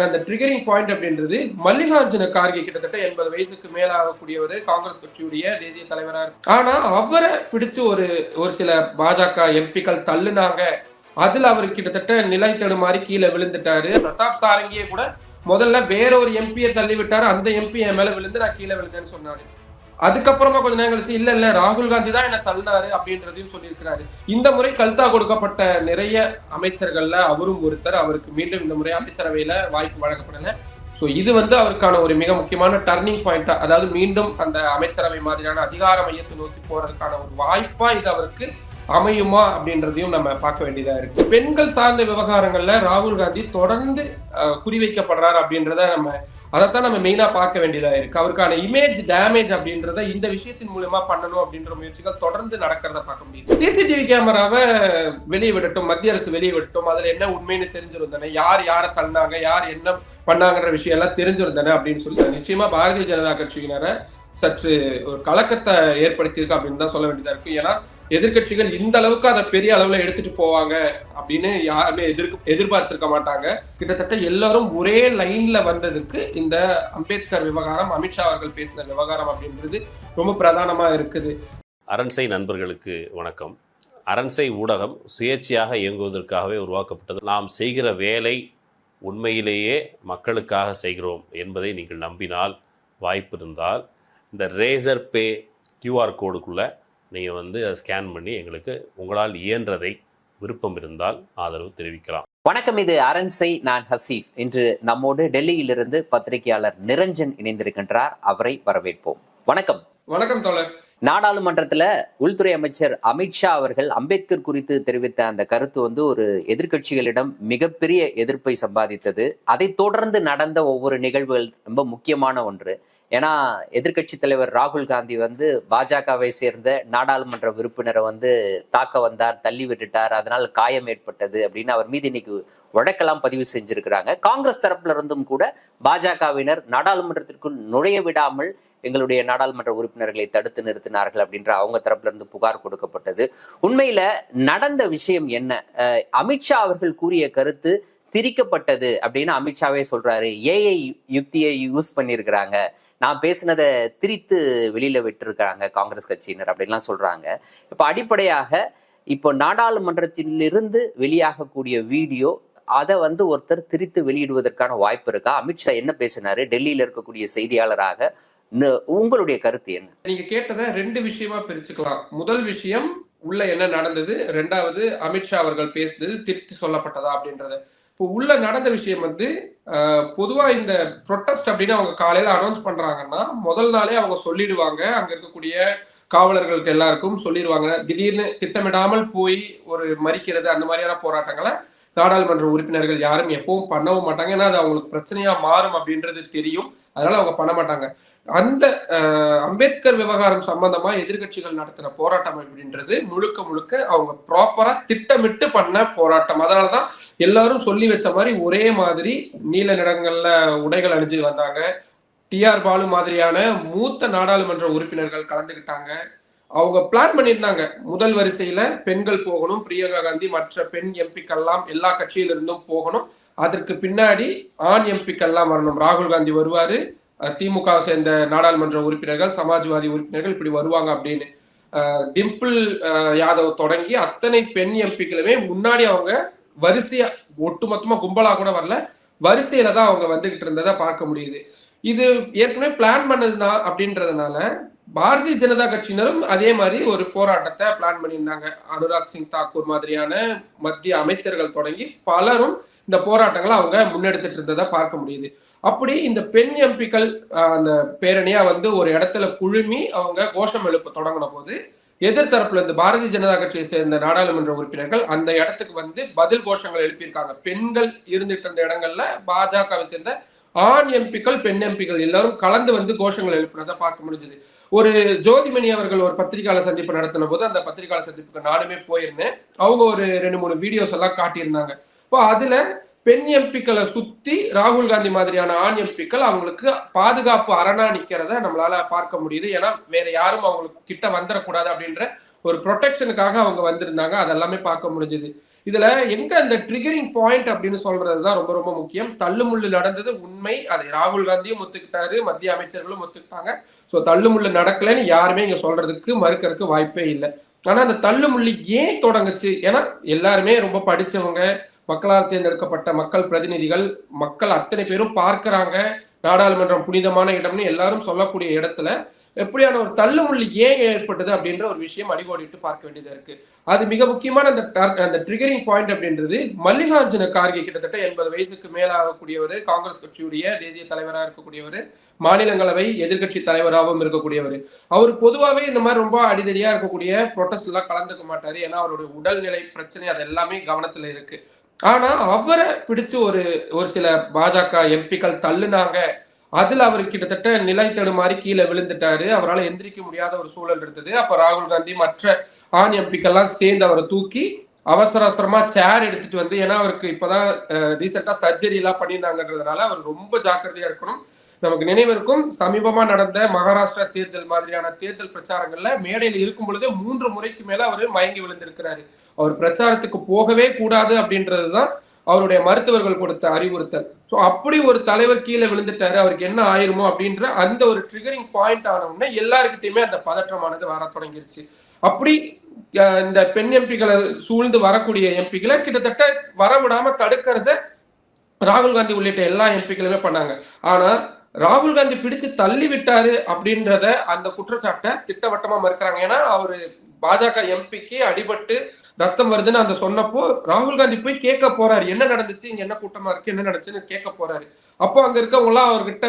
அந்த triggering point அப்படின்றது மல்லிகார்ஜுன கார்கே கிட்டத்தட்ட எண்பது வயசுக்கு மேலாகக்கூடியவர் காங்கிரஸ் கட்சியுடைய தேசிய தலைவரா இருக்கு ஆனா அவரை பிடிச்சு ஒரு ஒரு சில பாஜக எம்பிக்கள் தள்ளுனாங்க. அதுல அவர் கிட்டத்தட்ட நிலை தடுமாறி கீழே விழுந்துட்டாரு. பிரதாப் சாரங்கியே கூட முதல்ல வேற ஒரு எம்பியை தள்ளி விட்டாரு அந்த எம்பி என் மேல விழுந்து நான் கீழே விழுந்தேன்னு சொன்னாரு. அதுக்கப்புறமா கொஞ்ச நேரம் கழிச்சு இல்ல இல்ல ராகுல் காந்தி தான் என்ன தள்ளினாரு அப்படின்றதையும் சொல்லியிருக்கிறாரு. இந்த முறை கல்தா கொடுக்கப்பட்ட நிறைய அமைச்சர்கள்ல அவரும் ஒருத்தர். அவருக்கு மீண்டும் இந்த முறை அமைச்சரவையில வாய்ப்பு வழங்கப்படல. ஸோ இது வந்து அவருக்கான ஒரு மிக முக்கியமான டர்னிங் பாயிண்டா அதாவது மீண்டும் அந்த அமைச்சரவை மாதிரியான அதிகார மையத்தை நோக்கி போறதுக்கான ஒரு வாய்ப்பா இது அவருக்கு அமையுமா அப்படின்றதையும் நம்ம பார்க்க வேண்டியதா இருக்கு. பெண்கள் சார்ந்த விவகாரங்கள்ல ராகுல் காந்தி தொடர்ந்து குறிவைக்கப்படுறாரு அப்படின்றத நம்ம அதைத்தான் நம்ம மெயினா பார்க்க வேண்டியதா இருக்கு. அவருக்கான இமேஜ் டேமேஜ் அப்படின்றத இந்த விஷயத்தின் மூலயமா பண்ணணும் அப்படின்ற முயற்சிகள் தொடர்ந்து நடக்கிறத பார்க்க முடியுது சிசிடிவி கேமராவை வெளியே விடட்டும் மத்திய அரசு வெளியே விடட்டும் அதுல என்ன உண்மைன்னு தெரிஞ்சிருந்தானே யார் யாரை தள்ளினாங்க யார் என்ன பண்ணாங்கன்ற விஷயம் எல்லாம் தெரிஞ்சிருந்தானே அப்படின்னு சொல்லி நிச்சயமா பாரதிய ஜனதா கட்சியினரை சற்று ஒரு கலக்கத்தை ஏற்படுத்தியிருக்கு அப்படின்னு தான் சொல்ல வேண்டியதா இருக்கு. ஏன்னா எதிர்க்கட்சிகள் இந்த அளவுக்கு அதை பெரிய அளவுல எடுத்துட்டு போவாங்க அப்படின்னு யாருமே எதிர்க்க எதிர்பார்த்திருக்க மாட்டாங்க. கிட்டத்தட்ட எல்லாரும் ஒரே லைன்ல வந்ததுக்கு இந்த அம்பேத்கர் விவகாரம் அமித்ஷா அவர்கள் பேசின விவகாரம் அப்படின்றது ரொம்ப பிரதானமா இருக்குது. அரண்சை நண்பர்களுக்கு வணக்கம். அரண்சை ஊடகம் சுயேட்சையாக இயங்குவதற்காகவே உருவாக்கப்பட்டது. நாம் செய்கிற வேலை உண்மையிலேயே மக்களுக்காக செய்கிறோம் என்பதை நீங்கள் நம்பினால் வாய்ப்பு இருந்தால் இந்த ரேசர் பே கியூஆர் கோடுக்குள்ளே நீங்கள் வந்து அதை ஸ்கேன் பண்ணி எங்களுக்கு உங்களால் இயன்றதை விருப்பம் இருந்தால் ஆதரவு தெரிவிக்கலாம். வணக்கம் இது அரண்சை நான் ஹசீஃப் இன்று நம்மோடு டெல்லியிலிருந்து பத்திரிகையாளர் நிரஞ்சன் இணைந்திருக்கின்றார். அவரை வரவேற்போம். வணக்கம். வணக்கம் தோழர். நாடாளுமன்றத்துல உள்துறை அமைச்சர் அமித்ஷா அவர்கள் அம்பேத்கர் குறித்து தெரிவித்த அந்த கருத்து வந்து ஒரு எதிர்க்கட்சிகளிடம் மிகப்பெரிய எதிர்ப்பை சம்பாதித்தது. அதை தொடர்ந்து நடந்த ஒவ்வொரு நிகழ்வுகள் ரொம்ப முக்கியமான ஒன்று. ஏன்னா எதிர்க்கட்சி தலைவர் ராகுல் காந்தி வந்து பாஜகவை சேர்ந்த நாடாளுமன்ற உறுப்பினரை வந்து தாக்க வந்தார் தள்ளி விட்டுட்டார். அதனால் காயம் ஏற்பட்டது அப்படின்னு அவர் மீது இன்னைக்கு வழக்கெல்லாம் பதிவு செஞ்சிருக்கிறாங்க. காங்கிரஸ் தரப்புல இருந்தும் கூட பாஜகவினர் நாடாளுமன்றத்திற்குள் நுழைய விடாமல் எங்களுடைய நாடாளுமன்ற உறுப்பினர்களை தடுத்து நிறுத்தினார்கள் அப்படின்ற அவங்க தரப்புல இருந்து புகார் கொடுக்கப்பட்டது. உண்மையில நடந்த விஷயம் என்ன? அமித்ஷா அவர்கள் கூறிய கருத்து திரிக்கப்பட்டது அப்படின்னு அமித்ஷாவே சொல்றாரு. ஏஐ யுக்தியை யூஸ் பண்ணியிருக்கிறாங்க. நான் பேசினதை திரித்து வெளியில விட்டுருக்காங்க காங்கிரஸ் கட்சியினர் அப்படின்லாம் சொல்றாங்க. இப்ப அடிப்படையாக இப்போ நாடாளுமன்றத்திலிருந்து வெளியாகக்கூடிய வீடியோ அதை வந்து ஒருத்தர் திரித்து வெளியிடுவதற்கான வாய்ப்பு இருக்கா? அமித்ஷா என்ன பேசினாரு? டெல்லியில இருக்கக்கூடிய செய்தியாளராக உங்களுடைய கருத்து என்ன? நீங்க கேட்டதை ரெண்டு விஷயமா பிரிச்சுக்கலாம். முதல் விஷயம் உள்ள என்ன நடந்தது? ரெண்டாவது அமித்ஷா அவர்கள் பேசுனது திருத்தி சொல்லப்பட்டதா அப்படின்றத. இப்போ உள்ள நடந்த விஷயம் வந்து பொதுவா இந்த ப்ரொட்டஸ்ட் அப்படின்னு அவங்க காலையில அனௌன்ஸ் பண்றாங்கன்னா முதல் நாளே அவங்க சொல்லிடுவாங்க. அங்க இருக்கக்கூடிய காவலர்களுக்கு எல்லாருக்கும் சொல்லிடுவாங்க. திடீர்னு திட்டமிடாமல் போய் ஒரு மறிக்கிறது அந்த மாதிரியான போராட்டங்களை நாடாளுமன்ற உறுப்பினர்கள் யாரும் எப்பவும் பண்ணவும் மாட்டாங்க. ஏன்னா அது அவங்களுக்கு பிரச்சனையா மாறும் அப்படின்றது தெரியும். அதனால அவங்க பண்ண மாட்டாங்க. அந்த அம்பேத்கர் விவகாரம் சம்பந்தமா எதிர்க்கட்சிகள் நடத்தின போராட்டம் அப்படின்றது முழுக்க முழுக்க அவங்க ப்ராப்பரா திட்டமிட்டு பண்ண போராட்டம். அதனாலதான் எல்லாரும் சொல்லி வச்ச மாதிரி ஒரே மாதிரி நீல நிறங்கள்ல உடைகள் அணிஞ்சு வந்தாங்க. டிஆர் பாலு மாதிரியான மூத்த நாடாளுமன்ற உறுப்பினர்கள் கலந்துக்கிட்டாங்க அவங்க பிளான் பண்ணியிருந்தாங்க. முதல் வரிசையில பெண்கள் போகணும் பிரியங்கா காந்தி மற்ற பெண் எம்பிக்கெல்லாம் எல்லா கட்சியிலிருந்தும் போகணும். அதற்கு பின்னாடி ஆண் எம்பிக்கெல்லாம் வரணும். ராகுல் காந்தி வருவாரு. திமுக சேர்ந்த நாடாளுமன்ற உறுப்பினர்கள் சமாஜ்வாதி உறுப்பினர்கள் இப்படி வருவாங்க அப்படின்னு. டிம்பிள் யாதவ் தொடங்கி அத்தனை பெண் எம்பிக்களுமே முன்னாடி அவங்க வரிசையா ஒட்டுமொத்தமா கும்பலா கூட வரல. வரிசையில தான் அவங்க வந்துகிட்டு இருந்ததை பார்க்க முடியுது. இது ஏற்கனவே பிளான் பண்ணதுனா அப்படின்றதுனால பாரதிய ஜனதா கட்சியினரும் அதே மாதிரி ஒரு போராட்டத்தை பிளான் பண்ணியிருந்தாங்க. அனுராக் சிங் தாக்கூர் மாதிரியான மத்திய அமைச்சர்கள் தொடங்கி பலரும் இந்த போராட்டங்களை அவங்க முன்னெடுத்துட்டு இருந்ததை பார்க்க முடியுது. அப்படி இந்த பெண் எம்பிக்கள் அந்த பேரணியா வந்து ஒரு இடத்துல குழுமி அவங்க கோஷம் எழுப்ப தொடங்கின போது எதிர்த்தரப்புல இருந்து பாரதிய ஜனதா கட்சியை சேர்ந்த நாடாளுமன்ற உறுப்பினர்கள் அந்த இடத்துக்கு வந்து பதில் கோஷங்கள் எழுப்பியிருக்காங்க. பெண்கள் இருந்துட்டு இருந்த இடங்கள்ல பாஜகவை சேர்ந்த ஆண் எம்பிக்கள் பெண் எம்பிக்கள் எல்லாரும் கலந்து வந்து கோஷங்கள் எழுப்பினதை பார்க்க முடிஞ்சது. ஒரு ஜோதிமணி அவர்கள் ஒரு பத்திரிகையாளர் சந்திப்பு நடத்தின போது அந்த பத்திரிகையாளர் சந்திப்புக்கு நானுமே போயிருந்தேன். அவங்க ஒரு ரெண்டு மூணு வீடியோஸ் எல்லாம் காட்டியிருந்தாங்க. இப்போ அதுல பெண் எம்பிக்களை சுத்தி ராகுல் காந்தி மாதிரியான ஆண் எம்பிக்கள் அவங்களுக்கு பாதுகாப்பு அரணா நிக்கிறத நம்மளால பார்க்க முடியுது. ஏன்னா வேற யாரும் அவங்களுக்கு கிட்ட வந்துடக்கூடாது அப்படின்ற ஒரு ப்ரொடெக்ஷனுக்காக அவங்க வந்திருந்தாங்க. அதெல்லாமே பார்க்க முடிஞ்சது. இதுல எங்க அந்த ட்ரிகரிங் பாயிண்ட் அப்படின்னு சொல்றதுதான் ரொம்ப ரொம்ப முக்கியம். தள்ளுமுள்ளு நடந்தது உண்மை. அதை ராகுல் காந்தியும் ஒத்துக்கிட்டாரு மத்திய அமைச்சர்களும் ஒத்துக்கிட்டாங்க. ஸோ தள்ளுமுள்ளு நடக்கலைன்னு யாருமே இங்க சொல்றதுக்கு மறுக்கறதுக்கு வாய்ப்பே இல்லை. ஆனா அந்த தள்ளுமுள்ளு ஏன் தொடங்குச்சு? ஏன்னா எல்லாருமே ரொம்ப படிச்சவங்க. மக்களால் தேர்ந்தெடுக்கப்பட்ட மக்கள் பிரதிநிதிகள் மக்கள் அத்தனை பேரும் பார்க்கிறாங்க. நாடாளுமன்றம் புனிதமான இடம்னு எல்லாரும் சொல்லக்கூடிய இடத்துல எப்படியான ஒரு தள்ளுமுள்ளு ஏன் ஏற்பட்டது அப்படின்ற ஒரு விஷயம் அடிவோடிட்டு பார்க்க வேண்டியதா இருக்கு. அது மிக முக்கியமான அந்த அந்த ட்ரிகரிங் பாயிண்ட் அப்படின்றது மல்லிகார்ஜுன கார்கே கிட்டத்தட்ட எண்பது வயசுக்கு மேலாகக்கூடியவர் காங்கிரஸ் கட்சியுடைய தேசிய தலைவராக இருக்கக்கூடியவர் மாநிலங்களவை எதிர்க்கட்சி தலைவராகவும் இருக்கக்கூடியவர். அவர் பொதுவாகவே இந்த மாதிரி ரொம்ப அடிதடியா இருக்கக்கூடிய ப்ரொட்டஸ்ட் எல்லாம் கலந்துக்க மாட்டாரு. ஏன்னா அவருடைய உடல்நிலை பிரச்சனை அது எல்லாமே கவனத்துல இருக்கு. ஆனா அவரை பிடிச்சு ஒரு ஒரு சில பாஜக எம்பிக்கள் தள்ளுனாங்க. அதுல அவர் கிட்டத்தட்ட நிலை தடுமாறி கீழே விழுந்துட்டாரு. அவரால் எந்திரிக்க முடியாத ஒரு சூழல் இருந்தது. அப்ப ராகுல் காந்தி மற்ற ஆண் எம்பிக்கெல்லாம் சேர்ந்து அவரை தூக்கி அவசர அவசரமா சேர் எடுத்துட்டு வந்து ஏன்னா அவருக்கு இப்பதான் ரீசெண்டா சர்ஜரி எல்லாம் பண்ணியிருந்தாங்கன்றதுனால அவர் ரொம்ப ஜாக்கிரதையா இருக்கணும். நமக்கு நினைவிருக்கும் சமீபமா நடந்த மகாராஷ்டிரா தேர்தல் மாதிரியான தேர்தல் பிரச்சாரங்கள்ல மேடையில் இருக்கும் பொழுதே மூன்று முறைக்கு மேல அவர் மயங்கி விழுந்திருக்கிறாரு. அவர் பிரச்சாரத்துக்கு போகவே கூடாது அப்படின்றதுதான் அவருடைய மருத்துவர்கள் கொடுத்த அறிவுறுத்தல். ஸோ அப்படி ஒரு தலைவர் கீழே விழுந்துட்டாரு அவருக்கு என்ன ஆயிருமோ அப்படின்ற அந்த ஒரு ட்ரிகரிங் பாயிண்ட் ஆன உடனே எல்லாருக்கிட்டையுமே அந்த பதற்றமானது வர தொடங்கிருச்சு. அப்படி இந்த பெண் எம்பிகளை சூழ்ந்து வரக்கூடிய எம்பிகளை கிட்டத்தட்ட வரவிடாம தடுக்கிறத ராகுல் காந்தி உள்ளிட்ட எல்லா எம்பிக்களுமே பண்ணாங்க. ஆனா ராகுல் காந்தி பிடிச்சு தள்ளி விட்டாரு அப்படின்றத அந்த குற்றச்சாட்டை திட்டவட்டமா மறுக்கிறாங்க. ஏன்னா அவரு பாஜக எம்பிக்கு அடிபட்டு ரத்தம் வருதுன்னு அந்த சொன்னப்போ ராகுல் காந்தி போய் கேட்க போறாரு. என்ன நடந்துச்சு? இங்க என்ன கூட்டமா இருக்கு? என்ன நடந்துச்சுன்னு கேட்க போறாரு. அப்போ அங்க இருக்கவங்க எல்லாம் அவர்கிட்ட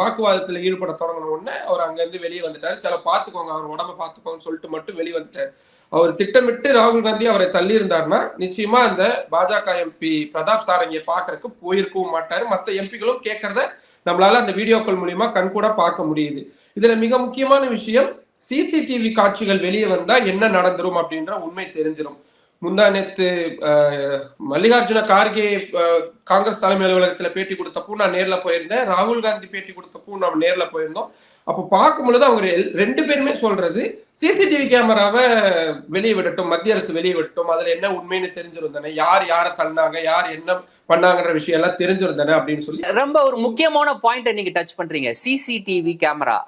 வாக்குவாதத்துல ஈடுபட தொடங்கின உடனே அவர் அங்க இருந்து வெளியே வந்துட்டாரு. சில பாத்துக்கோங்க அவர் உடம்ப பாத்துக்கோங்கன்னு சொல்லிட்டு மட்டும் வெளியே வந்துட்டாரு. அவர் திட்டமிட்டு ராகுல் காந்தி அவரை தள்ளி இருந்தாருன்னா நிச்சயமா அந்த பாஜக எம்பி பிரதாப் சாரங்கியை பாக்குறதுக்கு போயிருக்கவும் மாட்டாரு. மற்ற எம்பிகளும் கேட்கறத நம்மளால அந்த வீடியோக்கள் மூலியமா கண்கூட பார்க்க முடியுது. இதுல மிக முக்கியமான விஷயம் சிசிடிவி காட்சிகள் வெளியே வந்தா என்ன நடந்துரும் அப்படின்ற உண்மை தெரிஞ்சிடும் முந்தா நேத்து மல்லிகார்ஜுன கார்கே காங்கிரஸ் தலைமை அலுவலகத்துல பேட்டி கொடுத்தப்போ நான் நேர்ல போயிருந்தேன். ராகுல் காந்தி பேட்டி கொடுத்தப்போ நம்ம நேர்ல போயிருந்தோம். அப்போ பார்க்கும் பொழுது அவங்க ரெண்டு பேருமே சொல்றது சிசிடிவி கேமராவை வெளியே விடட்டும் மத்திய அரசு வெளியே விடட்டும் அதுல என்ன உண்மைன்னு தெரிஞ்சிருந்தன யார் யாரை தள்ளினாங்க யார் என்ன பண்ணாங்கன்ற விஷயம் எல்லாம் தெரிஞ்சிரும் அப்படின்னு சொல்லி. ரொம்ப ஒரு முக்கியமான பாயிண்ட் நீங்க டச் பண்றீங்க. CCTV camera.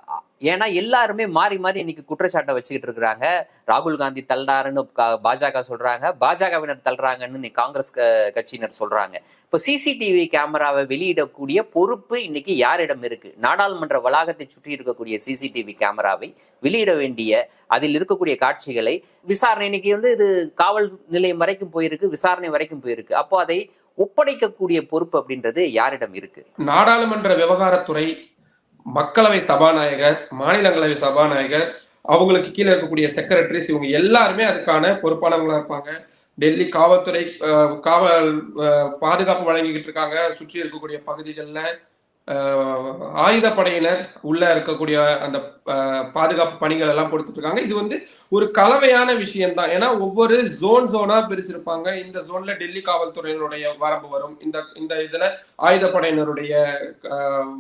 ஏன்னா எல்லாருமே மாறி மாறி இன்னைக்கு குற்றச்சாட்டை வச்சுக்கிட்டு இருக்கிறாங்க. ராகுல் காந்தி தள்ளாருன்னு பாஜக சொல்றாங்க. பாஜகவினர் தள்ளுறாங்கன்னு இன்னைக்கு காங்கிரஸ் கட்சியினர் சொல்றாங்க. இப்போ சிசிடிவி கேமராவை வெளியிடக்கூடிய பொறுப்பு இன்னைக்கு யாரிடம் இருக்கு? நாடாளுமன்ற வளாகத்தை சுற்றி இருக்கக்கூடிய சிசிடிவி கேமராவை வெளியிட வேண்டிய அதில் இருக்கக்கூடிய காட்சிகளை விசாரணை இன்னைக்கு வந்து இது காவல் நிலையம் வரைக்கும் போயிருக்கு விசாரணை வரைக்கும் போயிருக்கு. அப்போ அதை ஒப்படைக்கக்கூடிய பொறுப்பு அப்படின்றது யாரிடம் இருக்கு? நாடாளுமன்ற விவகாரத்துறை மக்களவை சபாநாயகர் மாநிலங்களவை சபாநாயகர் அவங்களுக்கு கீழே இருக்கக்கூடிய செக்ரட்டரிஸ் இவங்க எல்லாருமே அதுக்கான பொறுப்பானவங்களா இருப்பாங்க. டெல்லி காவல்துறை அஹ், காவல் அஹ், பாதுகாப்பு வழங்கிக்கிட்டு இருக்காங்க. சுற்றி இருக்கக்கூடிய பகுதிகளில் ஆயுதப்படையினர் உள்ள இருக்கக்கூடிய அந்த பாதுகாப்பு பணிகள் எல்லாம் கொடுத்துட்டு இருக்காங்க இது வந்து ஒரு கலவையான விஷயம் தான் ஏன்னா ஒவ்வொரு ஜோன் ஜோனா பிரிச்சிருப்பாங்க. இந்த ஜோன்ல டெல்லி காவல்துறையினுடைய வரம்பு வரும். இந்த இந்த இதுல ஆயுதப்படையினருடைய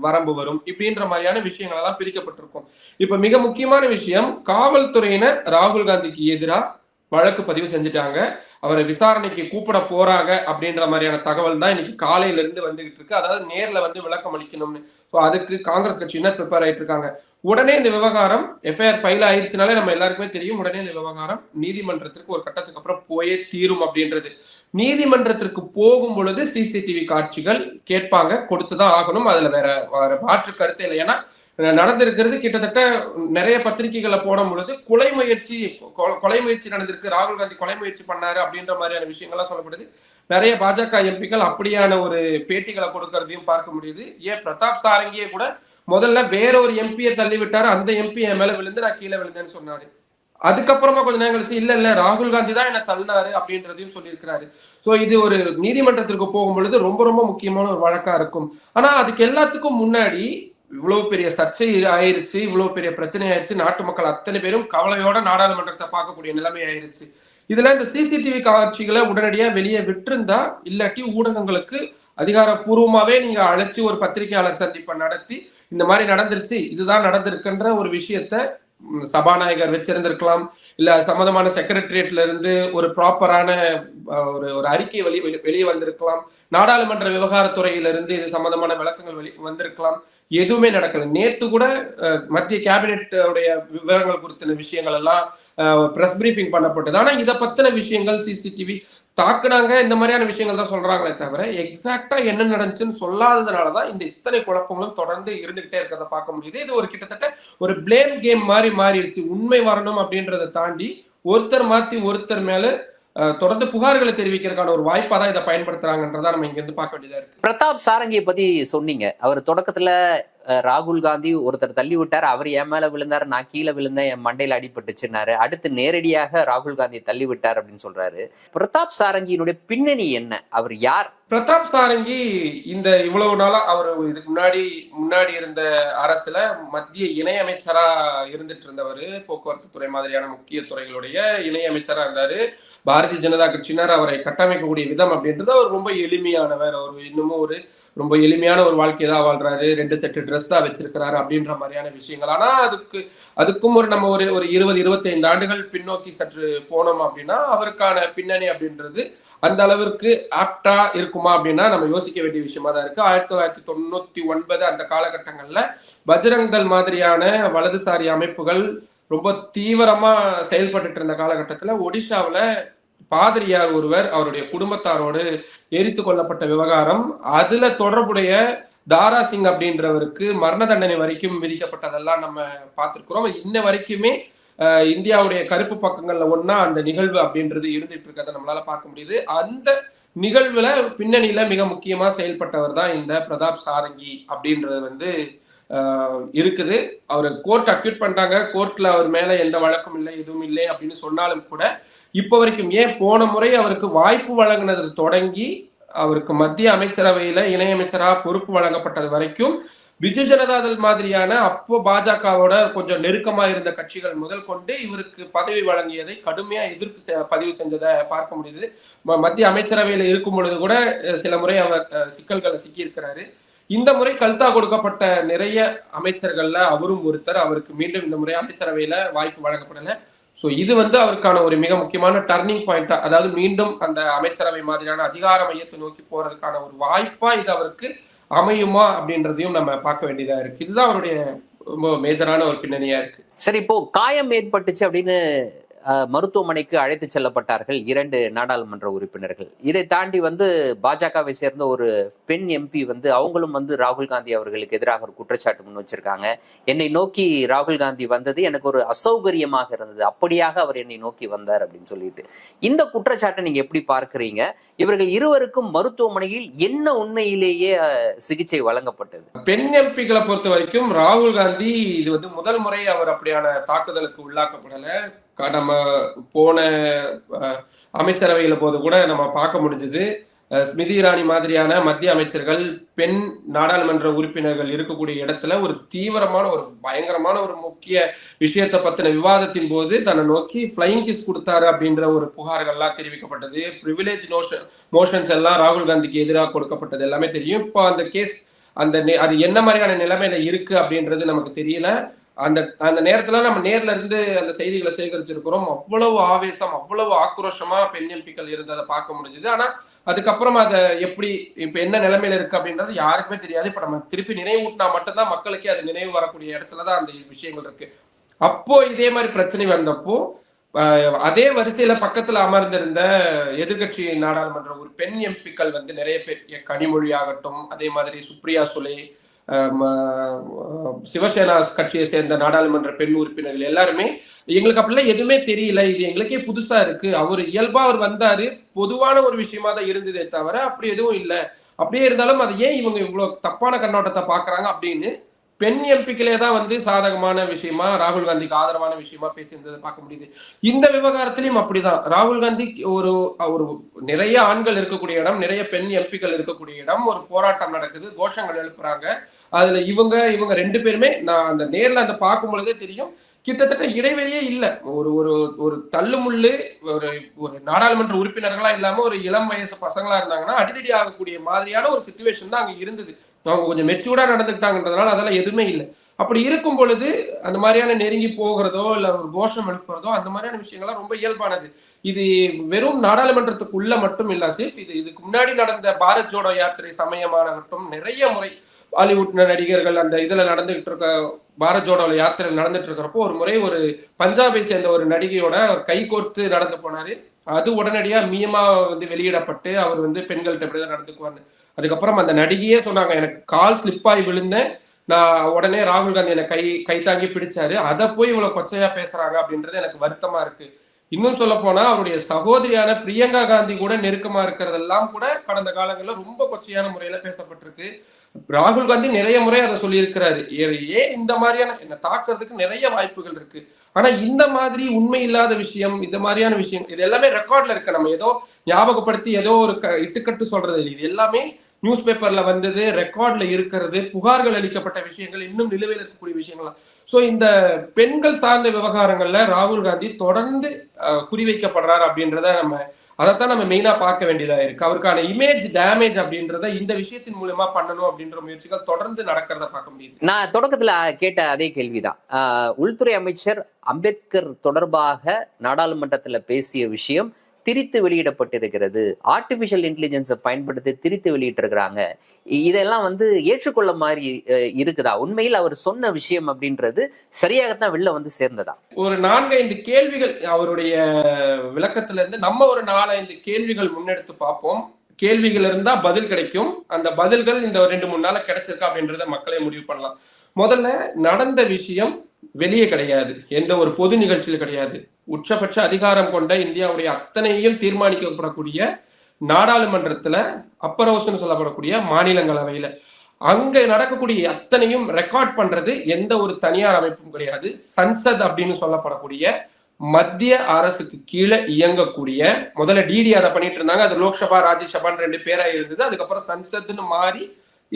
வரம்பு வரும். இப்படின்ற மாதிரியான விஷயங்கள் எல்லாம் பிரிக்கப்பட்டிருக்கும். இப்ப மிக முக்கியமான விஷயம் காவல்துறையினர் ராகுல் காந்திக்கு எதிராக வழக்கு பதிவு செஞ்சுட்டாங்க. அவரை விசாரணைக்கு கூப்பிட போறாங்க அப்படின்ற மாதிரியான தகவல் தான் இன்னைக்கு காலையில இருந்து வந்துகிட்டு இருக்கு. அதாவது நேர்ல வந்து விளக்கம் அளிக்கணும்னு. ஸோ அதுக்கு காங்கிரஸ் கட்சியினர் ப்ரிப்பேர் ஆயிட்டு இருக்காங்க. உடனே இந்த விவகாரம் எஃப்ஐஆர் ஃபைல் ஆயிடுச்சுனாலே நம்ம எல்லாருக்குமே தெரியும். உடனே இந்த விவகாரம் நீதிமன்றத்திற்கு ஒரு கட்டத்துக்கு அப்புறம் போயே தீரும் அப்படின்றது. நீதிமன்றத்திற்கு போகும் பொழுது சிசிடிவி காட்சிகள் கேட்பாங்க கொடுத்துதான் ஆகணும். அதுல வேற வேற மாற்று கருத்து இல்லை. ஏன்னா நடந்திருக்கிறது கிட்டத்தட்ட நிறைய பத்திரிகைகளை போடும் பொழுது கொலை முயற்சி கொ- கொலை முயற்சி நடந்திருக்கு. ராகுல் காந்தி கொலை முயற்சி பண்ணாரு அப்படின்ற மாதிரியான விஷயங்கள்லாம் சொல்லப்படுது. நிறைய பாஜக எம்பிக்கள் அப்படியான ஒரு பேட்டிகளை கொடுக்கறதையும் பார்க்க முடியுது. ஏன் பிரதாப் சாரங்கியே கூட முதல்ல வேற ஒரு எம்பியை தள்ளி விட்டாரு அந்த எம்பி என் மேல விழுந்து நான் கீழே விழுந்தேன்னு சொன்னாரு. அதுக்கப்புறமா கொஞ்ச நேரம் கழிச்சு இல்ல இல்ல ராகுல் காந்தி தான் என்ன தள்ளினாரு அப்படின்றதையும் சொல்லியிருக்கிறாரு. சோ இது ஒரு நீதிமன்றத்திற்கு போகும் பொழுது ரொம்ப ரொம்ப முக்கியமான ஒரு வழக்கா இருக்கும். ஆனா அதுக்கு எல்லாத்துக்கும் முன்னாடி இவ்வளவு பெரிய சர்ச்சை ஆயிருச்சு இவ்வளவு பெரிய பிரச்சனை ஆயிருச்சு நாட்டு மக்கள் அத்தனை பேரும் கவலையோட நாடாளுமன்றத்தை பார்க்கக்கூடிய நிலைமை ஆயிருச்சு. இதுல இந்த சிசிடிவி காட்சிகளை உடனடியா வெளியே விட்டிருந்தா இல்லாட்டி ஊடகங்களுக்கு அதிகாரப்பூர்வமாவே நீங்க அழைச்சி ஒரு பத்திரிகையாளர் சந்திப்பை நடத்தி இந்த மாதிரி நடந்துருச்சு இதுதான் நடந்திருக்குன்ற ஒரு விஷயத்த சபாநாயகர் வச்சிருந்திருக்கலாம் இல்ல சம்மந்தமான செக்ரட்டரியேட்ல இருந்து ஒரு ப்ராப்பரான ஒரு ஒரு அறிக்கை வெளியே வெளி- வெளியே வந்திருக்கலாம் நாடாளுமன்ற விவகாரத்துறையிலிருந்து இது சம்பந்தமான விளக்கங்கள் வெளி வந்திருக்கலாம் எதுவுமே நடக்கல. நேத்து கூட மத்திய கேபினெட் உடைய விவரங்கள் குறித்த விஷயங்கள் எல்லாம் பிரஸ் பிரீஃபிங் பண்ணப்பட்டது. ஆனா இதை பத்தின விஷயங்கள் சிசிடிவி தாக்குனாங்க. இந்த மாதிரியான விஷயங்கள் தான் சொல்றாங்களே தவிர எக்ஸாக்டா என்ன நடந்துச்சுன்னு சொல்லாததுனாலதான் இந்த இத்தனை குழப்பங்களும் தொடர்ந்து இருந்துகிட்டே இருக்கிறத பார்க்க முடியுது. இது ஒரு கிட்டத்தட்ட ஒரு பிளேம் கேம் மாதிரி மாறிடுச்சு. உண்மை வரணும் அப்படின்றத தாண்டி ஒருத்தர் மாத்தி ஒருத்தர் மேல தொடர்ந்து புகார்களை தெரிவிக்கிறதுக்கான ஒரு வாய்ப்பா தான் இதை பயன்படுத்துறாங்கன்றதா நம்ம இங்க இருந்து பார்க்க வேண்டியதா இருக்கு. பிரதாப் சாரங்கியை பத்தி சொன்னீங்க. அவர் தொடக்கத்துல ராகுல் காந்தி ஒருத்தர் தள்ளி விட்டார். அவர் என் மேல விழுந்தாரு நான் கீழே விழுந்தேன் என் மண்டையில அடிபட்டுச்சுன்னாரு அடுத்து நேரடியாக ராகுல் காந்தி தள்ளி விட்டார் அப்படின்னு சொல்றாரு. பிரதாப் சாரங்கியினுடைய பின்னணி என்ன? அவர் யார்? பிரதாப் சாரங்கி இந்த இவ்வளவு நாளா அவர் இதுக்கு முன்னாடி முன்னாடி இருந்த அரசுல மத்திய இணையமைச்சரா இருந்துட்டு இருந்தவர் போக்குவரத்து துறை மாதிரியான முக்கிய துறைகளுடைய இணையமைச்சரா இருந்தாரு. பாரதிய ஜனதா கட்சியினர் அவரை கட்டமைக்கக்கூடிய விதம் அப்படின்றது அவர் ரொம்ப எளிமையானவர். அவர் இன்னமும் ஒரு ரொம்ப எளிமையான ஒரு வாழ்க்கையை தான் வாழ்றாரு. ரெண்டு செட்டு ட்ரெஸ் தான் வச்சிருக்கிறாரு அப்படின்ற மாதிரியான விஷயங்கள். ஆனா அதுக்கு அதுக்கும் ஒரு நம்ம ஒரு ஒரு இருபது இருபத்தைந்து ஆண்டுகள் பின்னோக்கி சற்று போனோம் அப்படின்னா அவருக்கான பின்னணி அப்படின்றது அந்த அளவிற்கு ஆப்டா இருக்குமா அப்படின்னா நம்ம யோசிக்க வேண்டிய விஷயமா தான் இருக்கு. ஆயிரத்தி தொள்ளாயிரத்தி தொண்ணூத்தி ஒன்பது அந்த காலகட்டங்கள்ல பஜ்ரங் மாதிரியான வலதுசாரி அமைப்புகள் ரொம்ப தீவிரமா செயல்பட்டுட்டு இருந்த காலகட்டத்துல ஒடிசாவில பாதிரியார் ஒருவர் அவருடைய குடும்பத்தாரோடு எரித்து கொல்லப்பட்ட விவகாரம் அதுல தொடர்புடைய தாரா சிங் அப்படின்றவருக்கு மரண தண்டனை வரைக்கும் விதிக்கப்பட்டதெல்லாம் நம்ம பார்த்திருக்கிறோம். இன்ன வரைக்குமே இந்தியாவுடைய கருப்பு பக்கங்கள்ல ஒன்னா அந்த நிகழ்வு அப்படின்றது இருந்துட்டு இருக்கிறத நம்மளால பார்க்க முடியுது. அந்த நிகழ்வுல பின்னணியில மிக முக்கியமா செயல்பட்டவர் தான் இந்த பிரதாப் சாரங்கி அப்படின்றது வந்து இருக்குது. அவர் கோர்ட் அக்யூட் பண்ணிட்டாங்க. கோர்ட்ல அவர் மேல எந்த வழக்கும் இல்லை எதுவும் இல்லை அப்படின்னு சொன்னாலும் கூட இப்போ வரைக்கும் ஏன் போன முறை அவருக்கு வாய்ப்பு வழங்கினது தொடங்கி அவருக்கு மத்திய அமைச்சரவையில இணையமைச்சரா பொறுப்பு வழங்கப்பட்டது வரைக்கும் பிஜு ஜனதாதள் மாதிரியான அப்போ பாஜகவோட கொஞ்சம் நெருக்கமா இருந்த கட்சிகள் முதல் கொண்டு இவருக்கு பதவி வழங்கியதை கடுமையா எதிர்ப்பு செ- பதிவு செஞ்சதை பார்க்க முடியுது. ம- மத்திய அமைச்சரவையில இருக்கும் பொழுது கூட சில முறை அவர் சிக்கல்களை சிக்கியிருக்கிறாரு. இந்த முறை கல்தா கொடுக்கப்பட்ட நிறைய அமைச்சர்கள்ல அவரும் ஒருத்தர். அவருக்கு மீண்டும் இந்த முறை அமைச்சரவையில வாய்ப்பு வழங்கப்படல. ஸோ இது வந்து அவருக்கான ஒரு மிக முக்கியமான டர்னிங் பாயிண்டா அதாவது மீண்டும் அந்த அமைச்சரவை மாதிரியான அதிகார மையத்தை நோக்கி போறதுக்கான ஒரு வாய்ப்பா இது அவருக்கு அமையுமா அப்படின்றதையும் நம்ம பார்க்க வேண்டியதா இருக்கு. இதுதான் அவருடைய ரொம்ப மேஜரான ஒரு பின்னணியா இருக்கு. சரி இப்போ காயம் ஏற்பட்டுச்சு அப்படின்னு மருத்துவமனைக்கு அழைத்து செல்லப்பட்டார்கள் இரண்டு நாடாளுமன்ற உறுப்பினர்கள். இதை தாண்டி வந்து பாஜகவை சேர்ந்த ஒரு பெண் எம்பி வந்து அவங்களும் வந்து ராகுல் காந்தி அவர்களுக்கு எதிராக ஒரு குற்றச்சாட்டு முன் வச்சிருக்காங்க. என்னை நோக்கி ராகுல் காந்தி வந்தது எனக்கு ஒரு அசௌகரியமாக இருந்தது. அப்படியாக அவர் என்னை நோக்கி வந்தார் அப்படின்னு சொல்லிட்டு. இந்த குற்றச்சாட்டை நீங்க எப்படி பார்க்கறீங்க? இவர்கள் இருவருக்கும் மருத்துவமனையில் என்ன உண்மையிலேயே சிகிச்சை வழங்கப்பட்டது? பெண் எம்பிக்களை பொறுத்த வரைக்கும் ராகுல் காந்தி இது வந்து முதல் முறை அவர் அப்படியான தாக்குதலுக்கு உள்ளாக்கப்படலை. நம்ம போன அமைச்சரவையில போது கூட நம்ம பார்க்க முடிஞ்சது. ஸ்மிருதி இராணி மாதிரியான மத்திய அமைச்சர்கள் பெண் நாடாளுமன்ற உறுப்பினர்கள் இருக்கக்கூடிய இடத்துல ஒரு தீவிரமான ஒரு பயங்கரமான ஒரு முக்கிய விஷயத்தை பத்தின விவாதத்தின் போது தன்னை நோக்கி ஃபிளைங் கிஸ் கொடுத்தாரு அப்படின்ற ஒரு புகார்கள்லாம் தெரிவிக்கப்பட்டது. ப்ரிவிலேஜ் நோஷன் மோஷன்ஸ் எல்லாம் ராகுல் காந்திக்கு எதிராக கொடுக்கப்பட்டது எல்லாமே தெரியும். இப்போ அந்த கேஸ் அந்த அது என்ன மாதிரியான நிலைமையில இருக்கு அப்படின்றது நமக்கு தெரியல. அந்த அந்த நேரத்துல நம்ம நேர்ல இருந்து அந்த செய்திகளை சேகரிச்சிருக்கிறோம். அவ்வளவு ஆவேசம் அவ்வளவு ஆக்ரோஷமா பெண் எம்பிக்கள் இருந்ததை பார்க்க முடிஞ்சது. ஆனா அதுக்கப்புறம் அதை எப்படி இப்ப என்ன நிலைமையில இருக்கு அப்படின்றது யாருக்குமே தெரியாது. இப்ப நம்ம திருப்பி நினைவூட்டினா மட்டும்தான் மக்களுக்கே அது நினைவு வரக்கூடிய இடத்துலதான் அந்த விஷயங்கள் இருக்கு. அப்போ இதே மாதிரி பிரச்சனை வந்தப்போ அதே வரிசையில பக்கத்துல அமர்ந்திருந்த எதிர்க்கட்சி நாடாளுமன்ற ஒரு பெண் எம்பிக்கள் வந்து நிறைய பேர் கனிமொழி ஆகட்டும் அதே மாதிரி சுப்ரியா சுலே சிவசேனா கட்சியை சேர்ந்த நாடாளுமன்ற பெண் உறுப்பினர்கள் எல்லாருமே எங்களுக்கு அப்படிலாம் எதுவுமே தெரியல இது எங்களுக்கே புதுசா இருக்கு. அவர் இயல்பா அவர் வந்தாரு. பொதுவான ஒரு விஷயமா தான் இருந்ததே தவிர அப்படி எதுவும் இல்லை. அப்படியே இருந்தாலும் அதை ஏன் இவங்க இவ்வளவு தப்பான கண்ணோட்டத்தை பாக்குறாங்க அப்படின்னு பெண் எம்பிக்களே தான் வந்து சாதகமான விஷயமா ராகுல் காந்திக்கு ஆதரவான விஷயமா பேசியிருந்ததை பார்க்க முடியுது. இந்த விவகாரத்திலையும் அப்படிதான். ராகுல் காந்தி ஒரு ஒரு நிறைய ஆண்கள் இருக்கக்கூடிய இடம் நிறைய பெண் எம்பிக்கள் இருக்கக்கூடிய இடம் ஒரு போராட்டம் நடக்குது கோஷங்கள் எழுப்புறாங்க. அதுல இவங்க இவங்க ரெண்டு பேருமே நான் அந்த நேர்ல அந்த பார்க்கும் பொழுதே தெரியும். கிட்டத்தட்ட இடைவெளியே இல்லை. ஒரு ஒரு ஒரு தள்ளுமுள்ளு ஒரு ஒரு நாடாளுமன்ற உறுப்பினர்களா இல்லாம ஒரு இளம் வயசு பசங்களா இருந்தாங்கன்னா அடிதடி ஆகக்கூடிய மாதிரியான ஒரு சுச்சுவேஷன் தான் அங்க இருந்தது. அவங்க கொஞ்சம் மெச்சூர்டா நடந்துக்கிட்டாங்கன்றதுனால அதெல்லாம் எதுவுமே இல்லை. அப்படி இருக்கும் பொழுது அந்த மாதிரியான நெருங்கி போகிறதோ இல்ல ஒரு கோஷம் எழுப்புறதோ அந்த மாதிரியான விஷயங்கள்லாம் ரொம்ப இயல்பானது. இது வெறும் நாடாளுமன்றத்துக்குள்ள மட்டும் இல்ல சேஃப். இது இதுக்கு முன்னாடி நடந்த பாரத் ஜோடோ யாத்திரை சமயமாகட்டும் நிறைய முறை பாலிவுட் நடிகர்கள் அந்த இதுல நடந்துகிட்டு இருக்க பாரத் ஜோடோல யாத்திரை நடந்துட்டு இருக்கிறப்போ ஒரு முறை ஒரு பஞ்சாபை சேர்ந்த ஒரு நடிகையோட கை கோர்த்து நடந்து போனாரு. அது உடனடியா மீமா வந்து வெளியிடப்பட்டு அவர் வந்து பெண்கள்கிட்ட இப்படிதான் நடந்துக்குவாரு அதுக்கப்புறம் அந்த நடிகையே சொன்னாங்க எனக்கு கால் ஸ்லிப்பாகி விழுந்தேன் நான் உடனே ராகுல் காந்தி என்னை கை கை தாங்கி பிடிச்சாரு. அதை போய் இவ்வளவு கொச்சையா பேசுறாங்க அப்படின்றது எனக்கு வருத்தமா இருக்கு. இன்னும் சொல்ல போனா அவருடைய சகோதரியான பிரியங்கா காந்தி கூட நெருக்கமா இருக்கிறதெல்லாம் கூட கடந்த காலங்களில் ரொம்ப கொச்சையான முறையில பேசப்பட்டிருக்கு. ராகுல் காந்தி நிறைய முறை அதை சொல்லியிருக்கிறாரு. ஏ- ஏன் இந்த மாதிரியான என்ன தாக்குறதுக்கு நிறைய வாய்ப்புகள் இருக்கு. ஆனா இந்த மாதிரி உண்மை இல்லாத விஷயம் இந்த மாதிரியான விஷயம் இது எல்லாமே ரெக்கார்ட்ல இருக்கு. நம்ம ஏதோ ஞாபகப்படுத்தி ஏதோ ஒரு க- இட்டுக்கட்டு சொல்றது இல்லை. இது எல்லாமே நியூஸ் பேப்பர்ல வந்தது ரெக்கார்ட்ல இருக்கிறது புகார்கள் அளிக்கப்பட்ட விஷயங்கள் இன்னும் நிலுவையில் இருக்கக்கூடிய விஷயங்கள்லாம் ஸோ இந்த பெண்கள் சார்ந்த விவகாரங்கள்ல ராகுல் காந்தி தொடர்ந்து குறிவைக்கப்படுறார் அப்படின்றத நம்ம அதைத்தான் நம்ம மெயினா பார்க்க வேண்டியதா இருக்கு. அவருக்கான இமேஜ் டேமேஜ் அப்படின்றத இந்த விஷயத்தின் மூலமா பண்ணணும் அப்படின்ற முயற்சிகள் தொடர்ந்து நடக்கிறத பார்க்க முடியுது. நான் தொடக்கத்துல கேட்ட அதே கேள்விதான். உள்துறை அமைச்சர் அம்பேத்கர் தொடர்பாக நாடாளுமன்றத்துல பேசிய விஷயம் திரித்து வெளியிடப்பட்டிருக்கிறது. ஆர்டிஃபிஷியல் இன்டெலிஜென்ஸை பயன்படுத்தி திரித்து வெளியிட்டிருக்கிறாங்க. இதெல்லாம் வந்து ஏற்றுக்கொள்ள மாதிரி இருக்குதா? உண்மையில் அவர் சொன்ன விஷயம் அப்படின்றது சரியாகத்தான் வெளில வந்து சேர்ந்ததா? ஒரு நான்கைந்து கேள்விகள் அவருடைய விளக்கத்துல இருந்து நம்ம ஒரு நாலஞ்சு கேள்விகள் முன்னெடுத்து பார்ப்போம். கேள்விகள் இருந்தா பதில் கிடைக்கும். அந்த பதில்கள் இந்த ஒரு ரெண்டு மூணு நாளில் கிடைச்சிருக்கா அப்படின்றத மக்களே முடிவு பண்ணலாம். முதல்ல நடந்த விஷயம் வெளியே கிடையாது. எந்த ஒரு பொது நிகழ்ச்சியில் கிடையாது. உச்சபட்ச அதிகாரம் கொண்ட இந்தியாவுடைய அத்தனையும் தீர்மானிக்கப்படக்கூடிய நாடாளுமன்றத்துல அப்பர் ஹவுஸ்னு சொல்லப்படக்கூடிய மாநிலங்களவையில. அங்க நடக்கக்கூடிய அத்தனையும் ரெக்கார்ட் பண்றது எந்த ஒரு தனியார் அமைப்பும் கிடையாது. சன்சத் அப்படின்னு சொல்லப்படக்கூடிய மத்திய அரசுக்கு கீழே இயங்கக்கூடிய முதல்ல டிடி அதை பண்ணிட்டு இருந்தாங்க. அது லோக்சபா ராஜ்யசபான்னு ரெண்டு பேரா இருந்தது. அதுக்கப்புறம் சன்சத்னு மாறி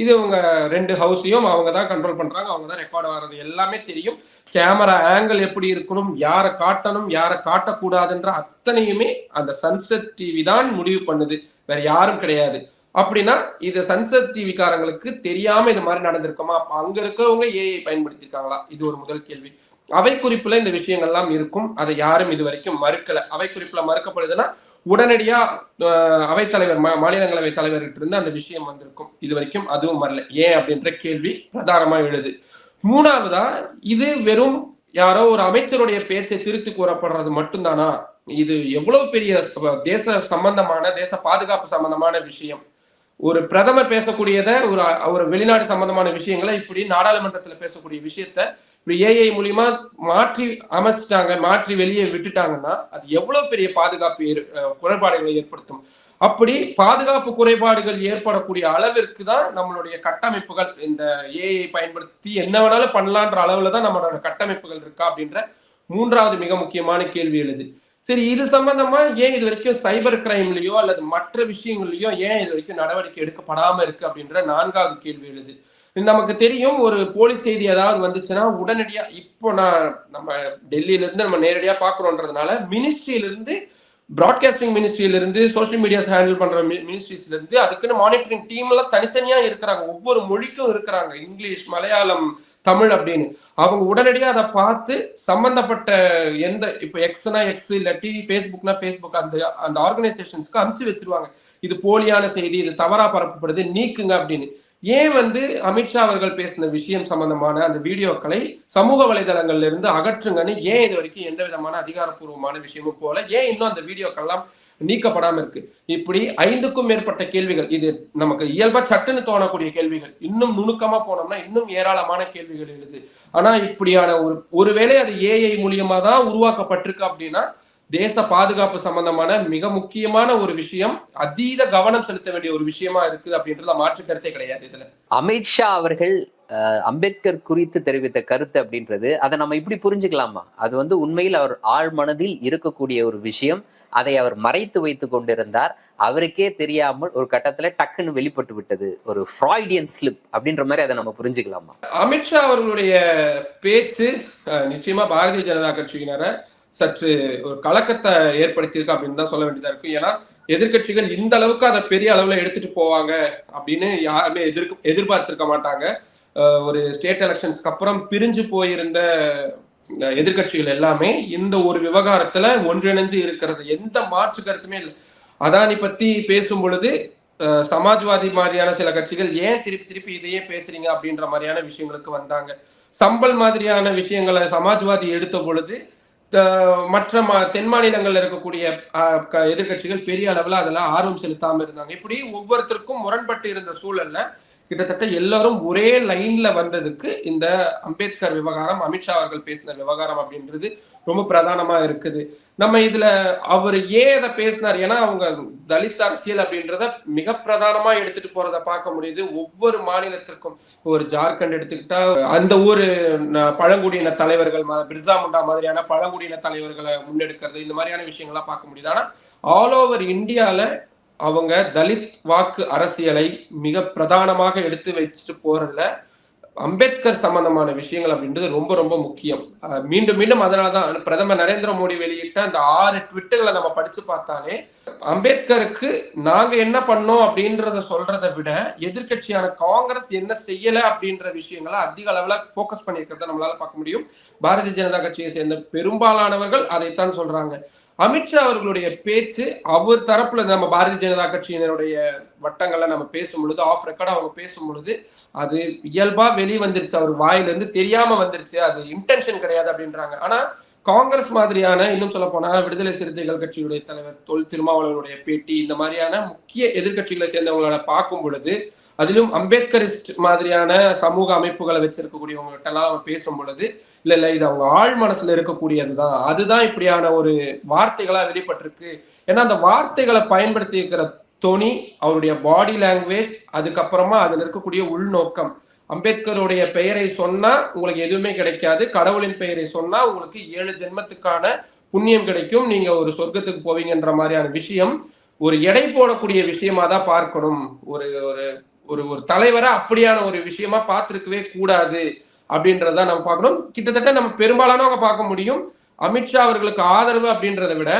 இது அவங்க ரெண்டு ஹவுஸையும் அவங்க தான் கண்ட்ரோல் பண்றாங்க. அவங்க தான் ரெக்கார்டு வர்றது எல்லாமே தெரியும். கேமரா ஆங்கிள் எப்படி இருக்கணும் யாரை காட்டணும் யாரை காட்டக்கூடாதுன்ற அத்தனையுமே அந்த சன்செட் டிவி தான் முடிவு பண்ணுது. வேற யாரும் கிடையாது. அப்படின்னா இது சன்செட் டிவி காரங்களுக்கு தெரியாம இது மாதிரி நடந்திருக்குமா? அப்ப அங்க இருக்கிறவங்க ஏஐ பயன்படுத்திருக்காங்களா? இது ஒரு முதல் கேள்வி. அவை குறிப்புல இந்த விஷயங்கள்லாம் இருக்கும். அதை யாரும் இது வரைக்கும் மறுக்கல. அவை குறிப்புல மறுக்கப்படுதுன்னா உடனடியா அவைத்தலைவர் மா- மாநிலங்களவை தலைவர்கிட்ட இருந்து அந்த விஷயம் வந்திருக்கும். இது வரைக்கும் அதுவும் வரல. ஏன் அப்படின்ற கேள்வி பிரதானமா எழுது. மூணாவதா இது வெறும் யாரோ ஒரு அமைச்சருடைய பேச்சை திருத்தி கூறப்படுறது மட்டும்தானா? இது எவ்வளவு பெரிய தேச சம்பந்தமான தேச பாதுகாப்பு சம்பந்தமான விஷயம். ஒரு பிரதமர் பேசக்கூடியத ஒரு ஒரு வெளிநாடு சம்பந்தமான விஷயங்களை இப்படி நாடாளுமன்றத்துல பேசக்கூடிய விஷயத்த ஏஐ மூலியமா மாற்றி அமைச்சிட்டாங்க மாற்றி வெளியே விட்டுட்டாங்கன்னா அது எவ்வளவு பெரிய பாதுகாப்பு ஏற்- குறைபாடுகளை ஏற்படுத்தும். அப்படி பாதுகாப்பு குறைபாடுகள் ஏற்படக்கூடிய அளவிற்கு தான் நம்மளுடைய கட்டமைப்புகள் இந்த ஏஐ பயன்படுத்தி என்ன வேணாலும் பண்ணலான்ற அளவுல தான் நம்மளோட கட்டமைப்புகள் இருக்கா அப்படின்ற மூன்றாவது மிக முக்கியமான கேள்வி எழுது. சரி இது சம்பந்தமா ஏன் இது வரைக்கும் சைபர் கிரைம்லயோ அல்லது மற்ற விஷயங்கள்லயோ ஏன் இது வரைக்கும் நடவடிக்கை எடுக்கப்படாம இருக்கு அப்படின்ற நான்காவது கேள்வி எழுது. நமக்கு தெரியும் ஒரு போலி செய்தி ஏதாவது வந்துச்சுன்னா உடனடியா இப்போ நான் நம்ம டெல்லியில இருந்து நம்ம நேரடியா பாக்குறோன்றதுனால மினிஸ்ட்ரியில இருந்து பிராட்காஸ்டிங் மினிஸ்ட்ரியில இருந்து சோஷியல் மீடியாஸ் ஹேண்டில் பண்ற மினிஸ்ட்ரிஸ்ல இருந்து அதுக்குன்னு மானிட்டரிங் டீம் எல்லாம் தனித்தனியா இருக்கிறாங்க. ஒவ்வொரு மொழிக்கும் இருக்கிறாங்க. இங்கிலீஷ் மலையாளம் தமிழ் அப்படின்னு. அவங்க உடனடியா அதை பார்த்து சம்பந்தப்பட்ட எந்த இப்போ எக்ஸ்னா எக்ஸ் இல்லாட்டி ஃபேஸ்புக்னா ஃபேஸ்புக் அந்த அந்த ஆர்கனைசேஷன்ஸ்க்கு அனுப்பிச்சு வச்சிருவாங்க. இது போலியான செய்தி இது தவறா பரப்பப்படுது நீக்குங்க அப்படின்னு. ஏன் வந்து அமித்ஷா அவர்கள் பேசின விஷயம் சம்பந்தமான அந்த வீடியோக்களை சமூக வலைதளங்கள்ல இருந்து அகற்றுங்கன்னு ஏன் இது வரைக்கும் எந்த விதமான அதிகாரப்பூர்வமான விஷயமும் போல ஏன் இன்னும் அந்த வீடியோக்கள்லாம் நீக்கப்படாம இருக்கு? இப்படி ஐந்துக்கும் மேற்பட்ட கேள்விகள் இது நமக்கு இயல்பா சட்டுன்னு தோணக்கூடிய கேள்விகள் இன்னும் நுணுக்கமா போனோம்னா இன்னும் ஏராளமான கேள்விகள் எழுது. ஆனா இப்படியான ஒரு ஒருவேளை அது ஏஐ மூலியமா தான் உருவாக்கப்பட்டிருக்கு அப்படின்னா தேச பாதுகாப்பு சம்பந்தமான மிக முக்கியமான ஒரு விஷயம் அதீத கவனம் செலுத்த வேண்டிய ஒரு விஷயமா இருக்குது அப்படின்றதுல மாற்று கருத்தே கிடையாது இதுல. அமித்ஷா அவர்கள் அம்பேத்கர் குறித்து தெரிவித்த கருத்து அப்படின்றது அதை நம்ம இப்படி புரிஞ்சுக்கலாமா? அது வந்து உண்மையில் அவர் ஆழ் மனதில் இருக்கக்கூடிய ஒரு விஷயம். அதை அவர் மறைத்து வைத்து கொண்டிருந்தார். அவருக்கே தெரியாமல் ஒரு கட்டத்துல டக்குன்னு வெளிப்பட்டு விட்டது. ஒரு ஃப்ராய்டியன் ஸ்லிப் அப்படின்ற மாதிரி அதை நம்ம புரிஞ்சுக்கலாமா? அமித்ஷா அவர்களுடைய பேச்சு நிச்சயமா பாரதிய ஜனதா கட்சியினரை சற்று ஒரு கலக்கத்தை ஏற்படுத்தியிருக்கு அப்படின்னு தான் சொல்ல வேண்டியதா இருக்கும் ஏன்னா எதிர்க்கட்சிகள் இந்த அளவுக்கு அதை பெரிய அளவுல எடுத்துட்டு போவாங்க அப்படின்னு யாருமே எதிர்க்க எதிர்பார்த்திருக்க மாட்டாங்க. ஒரு ஸ்டேட் எலெக்ஷன்ஸ்க்கு அப்புறம் பிரிஞ்சு போயிருந்த எதிர்கட்சிகள் எதிர்க்கட்சிகள் எல்லாமே இந்த ஒரு விவகாரத்துல ஒன்றிணைஞ்சு இருக்கிறது. எந்த மாற்று கருத்துமே இல்லை. அதானி பத்தி பேசும் பொழுது சமாஜ்வாதி மாதிரியான சில கட்சிகள் ஏன் திருப்பி திருப்பி இதையே பேசுறீங்க அப்படின்ற மாதிரியான விஷயங்களுக்கு வந்தாங்க. சம்பல் மாதிரியான விஷயங்களை சமாஜ்வாதி எடுத்த பொழுது மற்ற மா தென் மாநிலங்கள்ல இருக்கக்கூடிய எதிர்கட்சிகள் எதிர்க்கட்சிகள் பெரிய அளவுல அதெல்லாம் ஆர்வம் செலுத்தாம இருந்தாங்க. இப்படி ஒவ்வொருத்தருக்கும் முரண்பட்டு இருந்த சூழல்ல கிட்டத்தட்ட எல்லாரும் ஒரே லைன்ல வந்ததுக்கு இந்த அம்பேத்கர் விவகாரம் அமித்ஷா அவர்கள் பேசின விவகாரம் அப்படின்றது ரொம்ப பிரதானமா இருக்குது. நம்ம இதுல அவர் ஏன் இதை பேசினார்? ஏன்னா அவங்க தலித் அரசியல் அப்படின்றத மிக பிரதானமா எடுத்துட்டு போறத பார்க்க முடியுது. ஒவ்வொரு மாநிலத்திற்கும் ஒரு ஜார்க்கண்ட் எடுத்துக்கிட்டா அந்த ஊர் ந- பழங்குடியின தலைவர்கள் ம- பிர்சா முண்டா மாதிரியான பழங்குடியின தலைவர்களை முன்னெடுக்கிறது இந்த மாதிரியான விஷயங்கள்லாம் பார்க்க முடியுது. ஆனா ஆல் ஓவர் இந்தியால அவங்க தலித் வாக்கு அரசியலை மிக பிரதானமாக எடுத்து வச்சுட்டு போறதுல அம்பேத்கர் சம்பந்தமான விஷயங்கள் அப்படின்றது ரொம்ப ரொம்ப முக்கியம். மீண்டும் மீண்டும் அதனாலதான் பிரதமர் நரேந்திர மோடி வெளியிட்ட அந்த ஆறு ட்விட்டுகளை நம்ம படிச்சு பார்த்தாலே அம்பேத்கருக்கு நாங்க என்ன பண்ணோம் அப்படின்றத சொல்றதை விட எதிர்க்கட்சியான காங்கிரஸ் என்ன செய்யல அப்படின்ற விஷயங்களை அதிக அளவுல போக்கஸ் பண்ணியிருக்கிறத நம்மளால பார்க்க முடியும். பாரதிய ஜனதா கட்சியை சேர்ந்த பெரும்பாலானவர்கள் அதைத்தான் சொல்றாங்க. அமித்ஷா அவர்களுடைய பேச்சு அவர் தரப்புல நம்ம பாரதிய ஜனதா கட்சியினருடைய வட்டங்கள்ல நம்ம பேசும் பொழுது ஆஃப் ரெக்கார்ட் அவங்க பேசும் பொழுது அது இயல்பா வெளியே வந்துருச்சு அவர் வாயிலிருந்து தெரியாம வந்துருச்சு. அது இன்டென்ஷன் கிடையாது அப்படின்றாங்க. ஆனா காங்கிரஸ் மாதிரியான இன்னும் சொல்ல போனா விடுதலை சிறுத்தைகள் கட்சியுடைய தலைவர் தொல் திருமாவளவனுடைய பேட்டி இந்த மாதிரியான முக்கிய எதிர்க்கட்சிகளை சேர்ந்தவங்களோட பார்க்கும் பொழுது அதிலும் அம்பேத்கரிஸ்ட் மாதிரியான சமூக அமைப்புகளை வச்சிருக்கக்கூடியவங்ககிட்ட எல்லாம் பேசும் பொழுது இல்ல இல்ல இது அவங்க ஆழ் மனசுல இருக்கக்கூடியதுதான் அதுதான் இப்படியான ஒரு வார்த்தைகளா வெளிப்பட்டிருக்கு. ஏன்னா அந்த வார்த்தைகளை பயன்படுத்தி இருக்கிற தொனி அவருடைய பாடி லாங்குவேஜ் அதுக்கப்புறமா அதுல இருக்கக்கூடிய உள்நோக்கம். அம்பேத்கருடைய பெயரை சொன்னா உங்களுக்கு எதுவுமே கிடைக்காது. கடவுளின் பெயரை சொன்னா உங்களுக்கு ஏழு ஜென்மத்துக்கான புண்ணியம் கிடைக்கும். நீங்க ஒரு சொர்க்கத்துக்கு போவீங்கன்ற மாதிரியான விஷயம் ஒரு எடை போடக்கூடிய விஷயமா தான் பார்க்கணும். ஒரு ஒரு ஒரு ஒரு தலைவரை அப்படியான ஒரு விஷயமா பார்த்துருக்கவே கூடாது. அப்படின்றத நம்ம பார்க்கணும். கிட்டத்தட்ட நம்ம பெரும்பாலானவங்க பார்க்க முடியும். அமித்ஷா அவர்களுக்கு ஆதரவு அப்படின்றத விட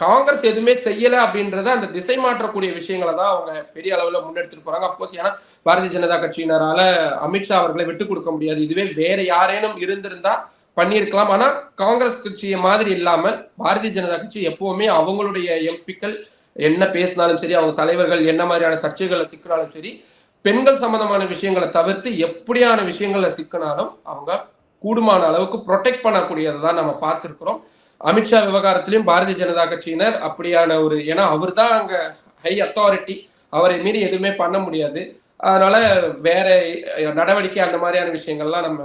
காங்கிரஸ் எதுவுமே செய்யல அப்படின்றத அந்த திசை மாற்றக்கூடிய விஷயங்களை தான் அவங்க பெரிய அளவுல முன்னெடுத்துட்டு போறாங்க. அப்கோர்ஸ் ஏன்னா பாரதிய ஜனதா கட்சியினரால அமித்ஷா அவர்களை விட்டு கொடுக்க முடியாது. இதுவே வேற யாரேனும் இருந்திருந்தா பண்ணியிருக்கலாம். ஆனா காங்கிரஸ் கட்சியை மாதிரி இல்லாமல் பாரதிய ஜனதா கட்சி எப்பவுமே அவங்களுடைய எம்பிக்கள் என்ன பேசினாலும் சரி அவங்க தலைவர்கள் என்ன மாதிரியான சர்ச்சைகளை சிக்கினாலும் சரி பெண்கள் சம்பந்தமான விஷயங்களை தவிர்த்து எப்படியான விஷயங்கள்ல சிக்கினாலும் அவங்க கூடுமான அளவுக்கு ப்ரொடெக்ட் பண்ணக்கூடியதை தான் நம்ம பார்த்துருக்குறோம். அமித்ஷா விவகாரத்திலையும் பாரதிய ஜனதா கட்சியினர் அப்படியான ஒரு ஏன்னா அவர் தான் அங்கே ஹை அத்தாரிட்டி அவரை மீறி எதுவுமே பண்ண முடியாது. அதனால வேற நடவடிக்கை அந்த மாதிரியான விஷயங்கள்லாம் நம்ம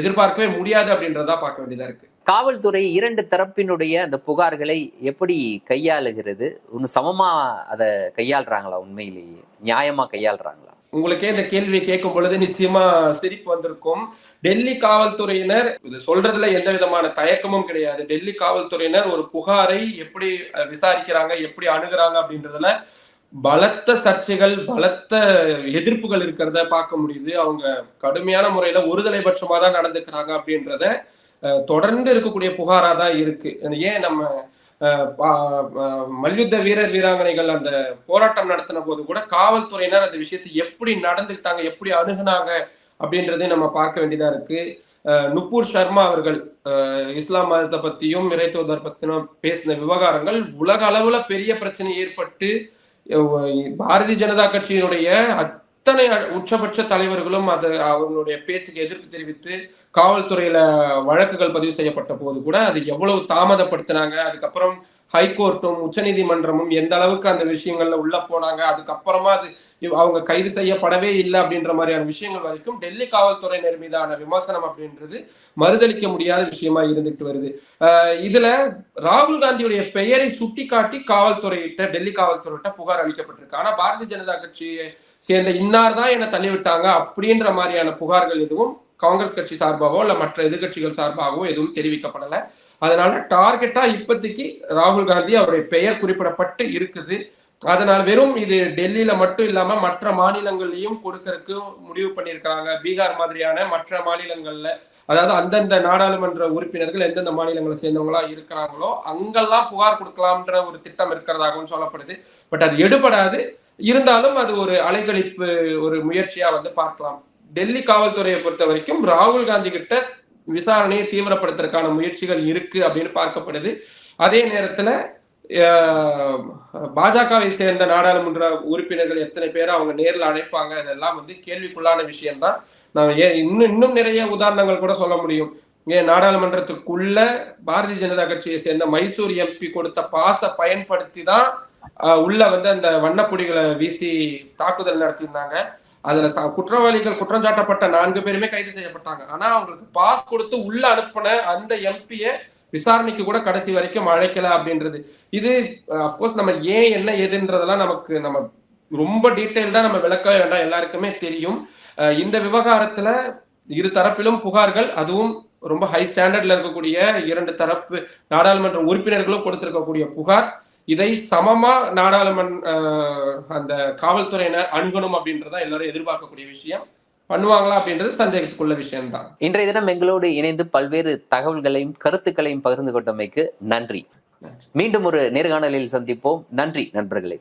எதிர்பார்க்கவே முடியாது அப்படின்றதா பார்க்க வேண்டியதா இருக்கு. காவல்துறை இரண்டு தரப்பினுடைய அந்த புகார்களை எப்படி கையாளுகிறது? ஒன்று சமமா அதை கையாளுறாங்களா உண்மையிலேயே? நியாயமா கையாளுறாங்களா? உங்களுக்கே இந்த கேள்வியை கேட்கும் பொழுது நிச்சயமா சிரிப்பு வந்திருக்கும். டெல்லி காவல்துறையினர் இது சொல்றதுல எந்த விதமான தயக்கமும் கிடையாது. டெல்லி காவல்துறையினர் ஒரு புகாரை எப்படி விசாரிக்கிறாங்க எப்படி அணுகிறாங்க அப்படின்றதுல பலத்த சர்ச்சைகள் பலத்த எதிர்ப்புகள் இருக்கிறத பார்க்க முடியுது. அவங்க கடுமையான முறையில ஒருதலை பட்சமா தான் நடந்துக்கிறாங்க அப்படின்றத தொடர்ந்து இருக்கக்கூடிய புகாரா தான் இருக்கு. ஏன் நம்ம மல்யுத்த வீரர் வீராங்கனைகள் அந்த போராட்டம் நடத்தின போது கூட காவல்துறையினர் அந்த விஷயத்தை எப்படி நடந்துக்கிட்டாங்க எப்படி அணுகுனாங்க அப்படின்றதையும் நம்ம பார்க்க வேண்டியதா இருக்கு. நுப்பூர் சர்மா அவர்கள் அஹ், இஸ்லாம் மதத்தை பத்தியும் இறைத்துவதர் பத்தியும் பேசின விவகாரங்கள் உலக அளவுல பெரிய பிரச்சனை ஏற்பட்டு பாரதிய ஜனதா கட்சியினுடைய அத்தனை உச்சபட்ச தலைவர்களும் அது அவர்களுடைய பேச்சுக்கு எதிர்ப்பு தெரிவித்து காவல்துறையில வழக்குகள் பதிவு செய்யப்பட்ட போது கூட அது எவ்வளவு தாமதப்படுத்தினாங்க அதுக்கப்புறம் ஹைகோர்ட்டும் உச்சநீதிமன்றமும் எந்த அளவுக்கு அந்த விஷயங்கள்ல உள்ள போனாங்க அதுக்கப்புறமா அது அவங்க கைது செய்யப்படவே இல்லை அப்படின்ற மாதிரியான விஷயங்கள் வரைக்கும் டெல்லி காவல்துறையினர் மீதான விமர்சனம் அப்படின்றது மறுதளிக்க முடியாத விஷயமா இருந்துட்டு வருது. ஆஹ் இதுல ராகுல் காந்தியுடைய பெயரை சுட்டிக்காட்டி காவல்துறையிட்ட டெல்லி காவல்துறையிட்ட புகார் அளிக்கப்பட்டிருக்கு. ஆனா பாரதிய ஜனதா கட்சியை சேர்ந்த இன்னார் தான் என்ன தள்ளிவிட்டாங்க அப்படின்ற மாதிரியான புகார்கள் எதுவும் காங்கிரஸ் கட்சி சார்பாகவோ இல்ல மற்ற எதிர்க்கட்சிகள் சார்பாகவோ எதுவும் தெரிவிக்கப்படல. அதனால டார்கெட்டா இப்போதைக்கு ராகுல் காந்தி அவருடைய பெயர் குறிப்பிடப்பட்டு இருக்குது. அதனால் வெறும் இது டெல்லியில மட்டும் இல்லாம மற்ற மாநிலங்கள்லயும் கொடுக்கறதுக்கு முடிவு பண்ணியிருக்காங்க பீகார் மாதிரியான மற்ற மாநிலங்கள்ல அதாவது அந்தந்த நாடாளுமன்ற உறுப்பினர்கள் எந்தெந்த மாநிலங்களை சேர்ந்தவங்களா இருக்கிறாங்களோ அங்கெல்லாம் புகார் கொடுக்கலாம்ன்ற ஒரு திட்டம் இருக்கிறதாகவும் சொல்லப்படுது. பட் அது எடுபடாது. இருந்தாலும் அது ஒரு அலைக்கழிப்பு ஒரு முயற்சியா வந்து பார்க்கலாம். டெல்லி காவல்துறையை பொறுத்த வரைக்கும் ராகுல் காந்தி கிட்ட விசாரணையை தீவிரப்படுத்துறதுக்கான முயற்சிகள் இருக்கு அப்படின்னு பார்க்கப்படுது. அதே நேரத்துல பாஜகவை சேர்ந்த நாடாளுமன்ற உறுப்பினர்கள் எத்தனை பேர் அவங்க நேரில் அழைப்பாங்க இதெல்லாம் வந்து கேள்விக்குள்ளான விஷயம்தான். நான் ஏன் இன்னும் இன்னும் நிறைய உதாரணங்கள் கூட சொல்ல முடியும். ஏன் நாடாளுமன்றத்துக்குள்ள பாரதிய ஜனதா கட்சியை சேர்ந்த மைசூர் எம்பி கொடுத்த பாச பயன்படுத்தி தான் உள்ள வந்து அந்த வண்ணப்பொடிகளை வீசி தாக்குதல் நடத்தியிருந்தாங்க. அதுல குற்றவாளிகள் குற்றம் சாட்டப்பட்ட நான்கு பேருமே கைது செய்யப்பட்டாங்க. ஆனா அவங்களுக்கு பாஸ் கொடுத்து உள்ள அனுப்பின அந்த எம்பிய விசாரணைக்கு கூட கடைசி வரைக்கும் அழைக்கல அப்படின்றது. இது அப்கோர்ஸ் நம்ம ஏன் என்ன ஏதுன்றதெல்லாம் நமக்கு நம்ம ரொம்ப டீட்டெயில்டா நம்ம விளக்க வேண்டாம். எல்லாருக்குமே தெரியும். இந்த விவகாரத்துல இரு தரப்பிலும் புகார்கள் அதுவும் ரொம்ப ஹை ஸ்டாண்டர்ட்ல இருக்கக்கூடிய இரண்டு தரப்பு நாடாளுமன்ற உறுப்பினர்களும் கொடுத்திருக்கக்கூடிய புகார். இதை சமமா நாடாளுமன்ற அந்த காவல்துறையினர் அணுகணும் அப்படின்றத எல்லாரும் எதிர்பார்க்கக்கூடிய விஷயம். பண்ணுவாங்களா அப்படின்றது சந்தேகத்துக்குள்ள விஷயம்தான். இன்றைய தினம் எங்களோடு இணைந்து பல்வேறு தகவல்களையும் கருத்துக்களையும் பகிர்ந்து கொண்டமைக்கு நன்றி. மீண்டும் ஒரு நேர்காணலில் சந்திப்போம். நன்றி நண்பர்களே.